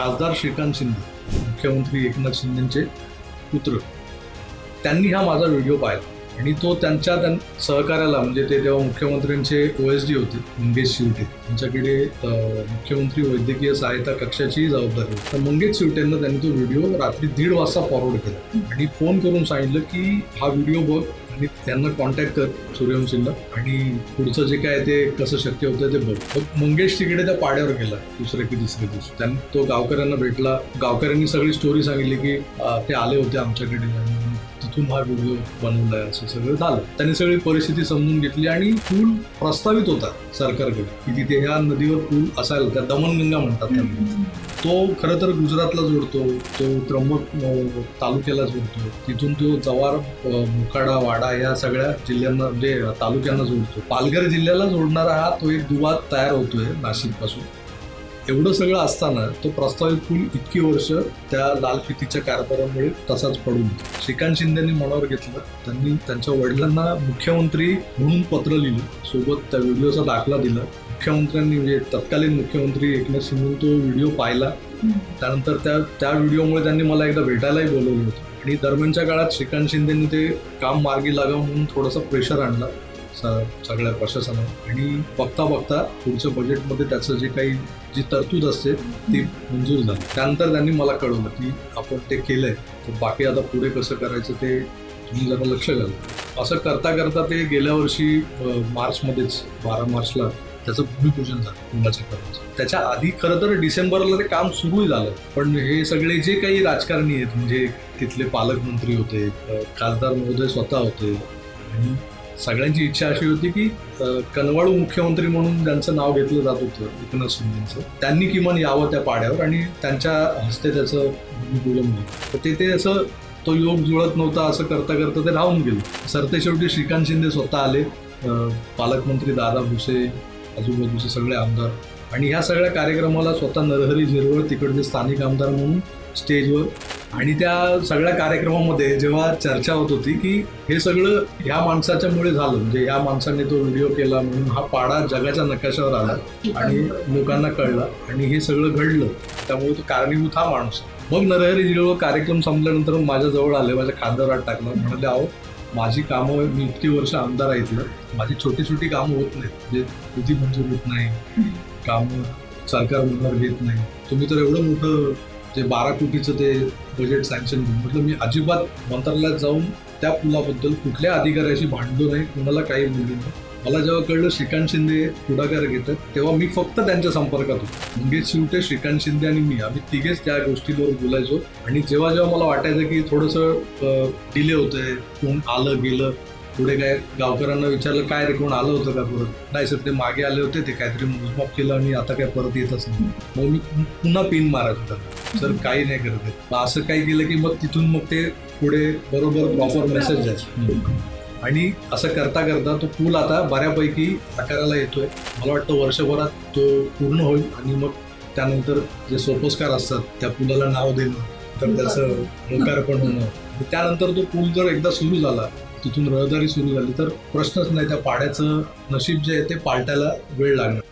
खासदार श्रीकांत शिंदे मुख्यमंत्री एकनाथ शिंदेचे पुत्र. त्यांनी हा माझा व्हिडिओ पाहिला. आणि तो त्यांच्या त्यां सहकार्याला म्हणजे ते तेव्हा मुख्यमंत्र्यांचे ओ एस डी होते मंगेश शिवटे त्यांच्याकडे मुख्यमंत्री वैद्यकीय सहायता कक्षाचीही जबाबदारी होती. तर मंगेश शिवटेंना त्यांनी तो व्हिडिओ रात्री दीड वाजता फॉरवर्ड केला. आणि फोन करून सांगितलं की हा व्हिडिओ बघ मी त्यांना कॉन्टॅक्ट कर सूर्यवंशींना आणि पुढचं जे काय ते कसं शक्य होतं ते बघ. मग मंगेश तिकडे त्या पाड्यावर गेला दुसऱ्या की तिसऱ्या दिवशी. त्यांनी तो गावकऱ्यांना भेटला. गावकऱ्यांनी सगळी स्टोरी सांगितली की ते आले होते आमच्याकडे. तिथून हा व्हिडिओ बनवलाय असं सगळं झालं. त्यांनी सगळी परिस्थिती समजून घेतली आणि पूल प्रस्तावित होता सरकारकडे की तिथे ह्या नदीवर पूल असायला त्या दमनगंगा म्हणतात त्यांना तो खरं तर गुजरातला जोडतो तो त्र्यंबक तालुक्याला जोडतो. तिथून तो जवार अं, मुखाडा वाडा या सगळ्या जिल्ह्यांना म्हणजे तालुक्यांना जोडतो. पालघर जिल्ह्याला जोडणारा हा तो एक दुवा तयार होतोय नाशिकपासून एवढं सगळं असताना तो प्रस्तावित पूल इतकी वर्ष त्या लाल फितीच्या कारभारामुळे तसाच पडून. श्रीकांत शिंदेनी मनावर घेतलं. त्यांनी त्यांच्या वडिलांना मुख्यमंत्री म्हणून पत्र लिहिलं. सोबत त्या व्हिडिओचा दाखला दिला. मुख्यमंत्र्यांनी म्हणजे तत्कालीन मुख्यमंत्री एकनाथ शिंदे तो व्हिडिओ पाहिला. त्यानंतर त्या त्या व्हिडिओमुळे त्यांनी मला एकदा भेटायलाही बोलवलं होतं. आणि दरम्यानच्या काळात श्रीकांत शिंदेनी ते काम मार्गी लागावं म्हणून थोडासा प्रेशर आणला. सगळ्या प्रशासनावर आणि बघता बघता पुढच्या बजेटमध्ये त्याचं जे काही जी तरतूद असते ती मंजूर झाली. त्यानंतर त्यांनी मला कळवलं की आपण ते केलंय. तर बाकी आता पुढे कसं करायचं ते तुम्ही जरा लक्ष घाला. असं करता करता ते गेल्या वर्षी मार्चमध्येच बारा मार्चला त्याचं भूमिपूजन झालं पुलाच्या कर्माचं त्याच्या आधी खरं तर डिसेंबरला ते काम सुरू झालं. पण हे सगळे जे काही राजकारणी आहेत म्हणजे तिथले पालकमंत्री होते खासदार महोदय स्वतः होते आणि सगळ्यांची इच्छा अशी होती की कनवाळू मुख्यमंत्री म्हणून ज्यांचं नाव घेतलं जात होतं एकनाथ शिंदेचं त्यांनी किमान यावं त्या पाड्यावर आणि त्यांच्या हस्ते त्याचं भूमिपूजन तर ते ते असं तो योग जुळत नव्हता असं करता करता ते राहून गेलं. सरते शेवटी श्रीकांत शिंदे स्वतः आले. पालकमंत्री दादा भुसे आजूबाजूचे सगळे आमदार आणि ह्या सगळ्या कार्यक्रमाला स्वतः नरहरी झिरवळ तिकडचे स्थानिक आमदार म्हणून स्टेजवर. आणि त्या सगळ्या कार्यक्रमामध्ये जेव्हा चर्चा होत होती की हे सगळं ह्या माणसाच्यामुळे झालं म्हणजे ह्या माणसाने तो व्हिडिओ केला म्हणून हा पाडा जगाच्या नकाशावर आला आणि लोकांना कळला आणि हे सगळं घडलं त्यामुळे तो कारणीभूत हा माणूस मग नरहरी झिरवळ कार्यक्रम संपल्यानंतर माझ्याजवळ आले माझ्या खांद्यावर टाकलं म्हणाले अहो माझी कामं मी इतकी वर्ष आमदार ऐकलं माझी छोटी छोटी कामं होत नाहीत म्हणजे निधी मंजूर होत नाही काम सरकार मंजूर घेत नाही. तुम्ही तर एवढं मोठं जे बारा कोटीचं ते बजेट सँक्शन घेऊन म्हटलं मी अजिबात मंत्रालयात जाऊन त्या पुलाबद्दल कुठल्या अधिकाऱ्याशी भांडलो नाही कुणाला काही बोललो नाही. मला जेव्हा कळलं श्रीकांत शिंदे पुढाकार घेतात तेव्हा मी फक्त त्यांच्या संपर्कात होतो. मंगेश शिवटे श्रीकांत शिंदे आणि मी आम्ही तिघेच त्या गोष्टीवर बोलायचो. आणि जेव्हा जेव्हा मला वाटायचं की थोडंसं डिले होतंय कोण आलं गेलं पुढे काय गावकऱ्यांना विचारलं काय रे कोण आलं होतं का परत? नाही सर ते मागे आले होते ते काहीतरी मोजमाप केलं आणि आता काय परत येतच नाही. मग मी पुन्हा पिन मारत होता. सर काही नाही करत आहे. असं काही केलं की मग तिथून मग ते पुढे बरोबर प्रॉपर मेसेज जायचं आणि असं करता करता तो पूल आता बऱ्यापैकी आकाराला येतोय. मला वाटतं वर्षभरात तो पूर्ण होईल आणि मग त्यानंतर जे सोपस्कार असतात त्या पुलाला नाव देणं तर त्याचं लोकार्पण होणं. त्यानंतर तो पूल जर एकदा सुरू झाला तिथून रहदारी सुरू झाली. तर प्रश्नच नाही त्या पाड्याचं नशीब जे आहे ते पालटायला वेळ लागणार.